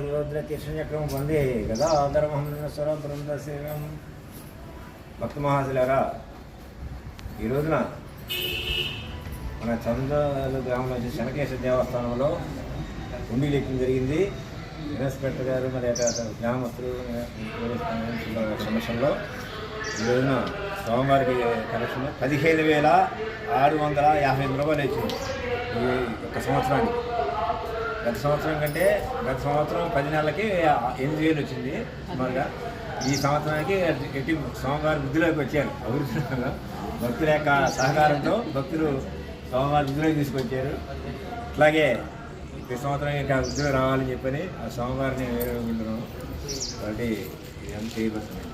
యోధుల కృష్ణచక్రం పొంది కదా ఆదరమహం స్వర బృంద సేవం భక్త మహాశులారా ఈ రోజున మన చంద్రాలు గ్రామంలో వచ్చే శనకేశ్వర దేవస్థానంలో ఉండి లెక్కం జరిగింది. ఇన్స్పెక్టర్ గారు మరి అక్కడ గ్రామస్తులు పోలీస్ సమస్యల్లో ఈ రోజున సోమవారికి కలెక్షన్ పదిహేను వేల ఆరు వందల యాభై ఎనిమిది రూపాయలు వచ్చింది ఈ ఒక సంవత్సరానికి. గత సంవత్సరం కంటే గత సంవత్సరం పది నెలలకి ఎనిమిది వేలు వచ్చింది సుమారుగా. ఈ సంవత్సరానికి ఎట్టి సోమవారం వృద్ధిలోకి వచ్చారు. అభివృద్ధి భక్తుల యొక్క సహకారంతో భక్తులు సోమవారం వృద్ధిలోకి తీసుకొచ్చారు. అట్లాగే ప్రతి సంవత్సరం ఇంకా వృద్ధిలో రావాలని చెప్పని ఆ సోమవారిని వేరుకుంటున్నాం కాబట్టి ఇదంతా చేయబడుతున్నాయి